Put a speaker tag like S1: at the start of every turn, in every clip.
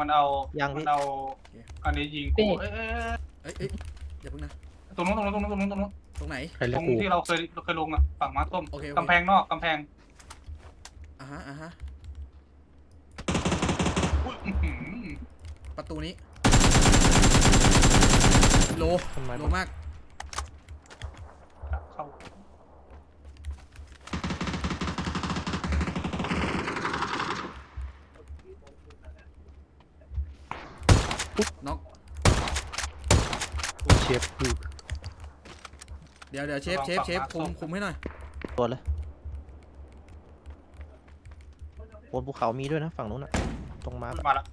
S1: มันเอา
S2: ยังพี่
S1: มันเอาอันนี้ยิงกูเอ้ยเอ้ยเอ้ย
S3: เอ้ยเอ้ยอย่าเพิ่งนะ
S1: ตรงนู้นตรงนู้นตรงนู้นตรงนู้นตรงนู้น
S3: ตรงไหน
S2: ใคร
S1: ต
S2: เรีย
S1: ร
S2: ก
S1: ง
S2: กู
S1: ที่เราเคยเราเคยลงอะฝั่งมาส้ม
S3: โอเคโอเค
S1: กำแพงนอกกำแพง
S3: อะฮะอะฮะ
S1: อุ๊ยอื้อหือ
S3: ประตูนี้ โล
S2: ทำไม
S3: โล
S2: มัน
S3: มาก น็อก
S2: เชฟอยู่
S3: เดี๋ยวเดี๋ยวเชฟเชฟเชฟคุมคุมให้หน่อย
S2: ตัวเลยบนภูเขามีด้วยนะฝั่งนู้นอะตรงมาร์ค
S1: มาละ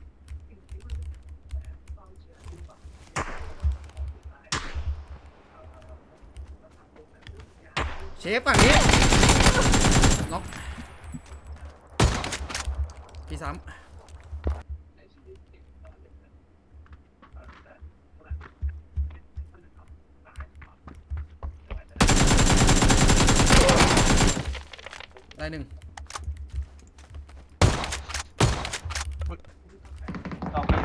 S3: เชฟฝั่งนี้น็อกพี่ซ้ำ ได้หนึ่ง
S1: เอาเลย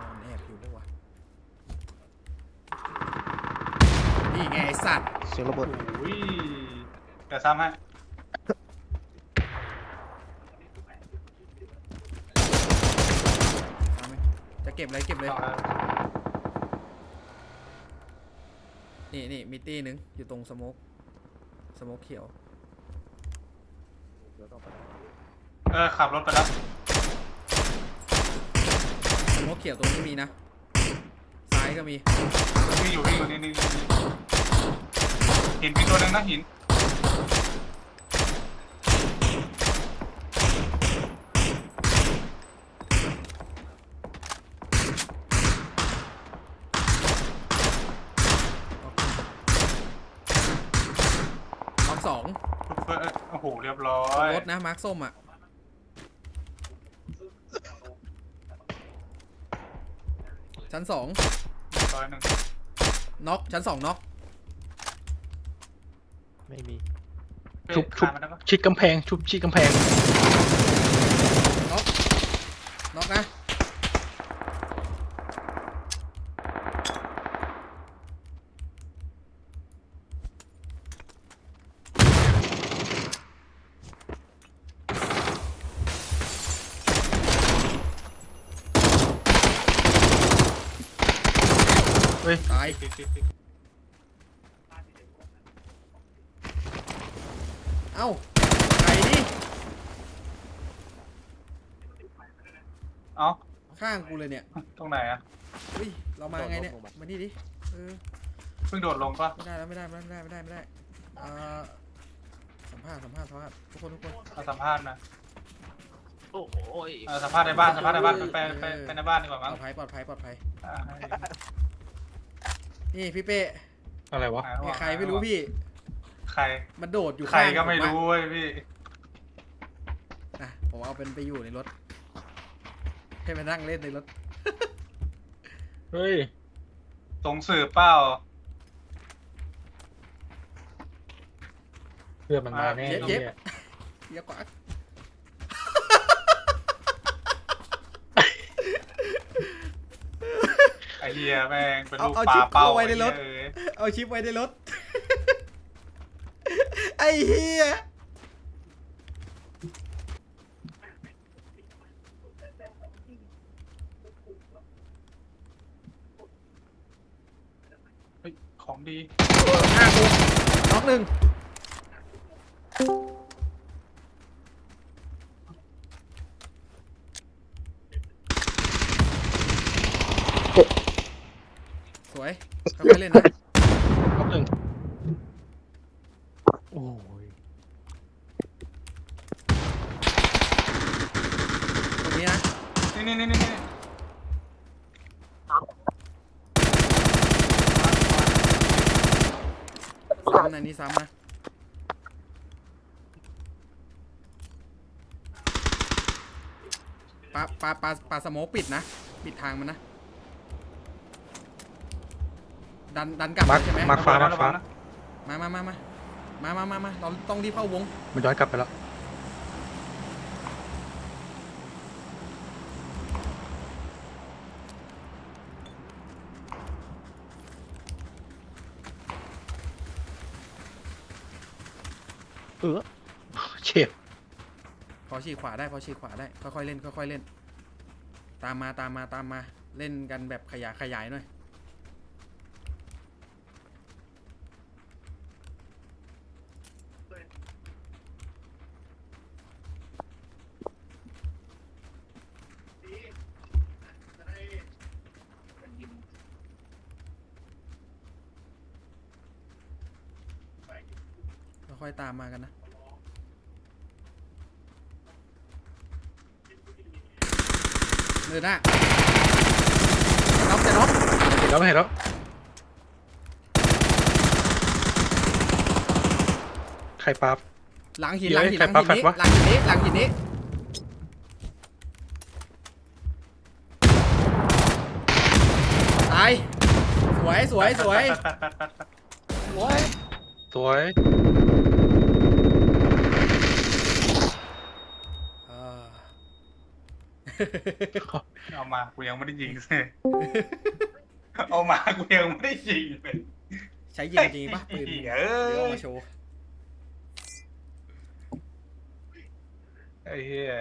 S3: นอนแอบอยู่ปะวะนี่ไงไอ้สัตว์
S2: เสียงระเบิด
S1: อุ้ยเดี๋ยวซ้ำให้
S3: เอาไหมจะ เก็บอะไรเก็บเลย
S1: เอาเลย
S3: นี่นี่มีตี้หนึ่งอยู่ตรงสโมกสโมกเขียว
S1: เออขับรถไปแล้ว
S3: สโมกเขียวตรงนี้มีนะ ซ้ายก็มี
S1: นี่อยู่นี่อยู่นี่นี่นี่หินมีตัวหนึงนะหิน
S3: สอง
S1: เออเออโอ้โหเรียบร้อย
S3: รถนะมาร์คส้มอะ ชั้นสอง
S1: ร้อยหนึ่ง
S3: น็อกชั้นสองน็อก
S2: ไม่มี
S1: ชุบชุบมันได้ปะ
S4: ชิดกำแพง ชุบชิดกำแพง
S3: น็อกน็อกนะ
S4: ฮ้ย
S3: ตาย
S1: ติดติดติด
S3: เอ้าไก่ดิ
S1: เอ้า
S3: ข้างกูเลยเนี่ย
S1: ตรงไหนอะ
S3: เฮ้ยเรามาไงเนี่ยมานี่ดิเออ
S1: เพิ่งโดดลงปะ
S3: ไม่ได้แล้วไม่ได้ไม่ได้ไม่ได้ไม่ได้เอ่อสัมภาษณ์สัมภาษณ์สัมภาษณ์ทุกคนทุกคน
S1: เอาสัมภาษณ์นะ
S2: โอ้ย
S1: เอาสัมภาษณ์ในบ้านสัมภาษณ์ในบ้านไปไปไปไปในบ้านดีกว่า
S3: ปล
S1: มั้ง
S3: อดภัยปลอดภัยปลอดภัย
S1: อ่าให้
S3: นี่พี่เป้
S4: อะไรวะ
S1: หาย
S3: มี
S1: ห่วง
S3: ใครไม่รู้พี่
S1: ใคร
S3: มันโดดอยู่
S1: ใคร
S3: ข้าง
S1: ก็ไม่
S3: ผอะ
S1: รู้เว้ยพี่
S3: อะผมเอาเป็นไปอยู่ในรถ ให้มานั่งเล่นในรถ
S4: เฮ้ย
S1: ตรงสืบเปล่า
S4: เพื่อนมันมาแน่
S3: เย็บ
S4: เนี่ย
S3: เยอะกว่า
S1: ไอเฮียแม่งเป็นลูก
S3: เอา
S1: ปลา
S3: ชิป
S1: เป้า
S3: เอาไว้ในรถ
S1: อ้เหี้ยเอ้ย
S3: เอาชิปไว้ในรถ ไอ้เฮีย
S1: เฮ้ยของดี
S3: ห้ากูน็อกหนึ่ง สวยค่อยๆเล่นนะ
S4: รอบหนึ่ง
S2: โอ้ย
S3: ตรงนี้นะ
S1: นี่นี่นี่นี่นี่
S3: ซ้ำนะนี่ซ้ำนะปลาปลาปลาปลาสโมกปิดนะ ปิดทางมันนะ ดันดันกลับ
S4: มาร์ค
S3: ใช่ไหม
S4: มาร์คฟ้ามาร์ค
S1: ระวั
S4: ฟ้าง
S1: นะ
S3: มามามามามามามามาเราต้องรีบเข้าวง
S4: มันย้อนกลับไปแล้ว
S2: เออ
S4: เฉียบ
S3: พอฉีกขวาได้พอฉีกขวาได้ค่อยๆเล่นค่อยๆเล่น ตามมาตามมาตามมาเล่นกันแบบขยายขยายหน่อย อยๆตามมากันนะ เดินหน้าน็อกจะน็อก
S4: เห็นแล้วไม่เห็นแล้วใครปั๊บ
S3: หลังหิน
S4: เดี๋
S3: ห
S4: ยว
S3: ลังหินห
S4: ใคร
S3: ลัง
S4: ปา
S3: หินนี้
S4: แฟลชวะ
S3: หลังหินนี้หลังหินนี้ตายสวยสวยสวย
S1: แป๊ดแป๊ดแป๊ดแป๊ด
S2: โอ้ย
S4: สวย
S3: เออ
S1: เอามากูยังไม่ได้ยิงเลยเอามากูยังไม่ได้ยิงเลย
S3: ใช้ยิงจริงปะปืน
S1: เหี้ย
S3: เดี๋ยว
S1: เอ้
S3: เอา
S1: ย
S3: มาโชว์
S1: ไอ้เหี้ย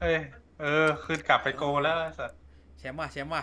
S1: เอ้ยเออขึ้นกลับไปโกแล้วไอ้สัตว์
S3: แชมป์ว่ะแชมป์ว่ะ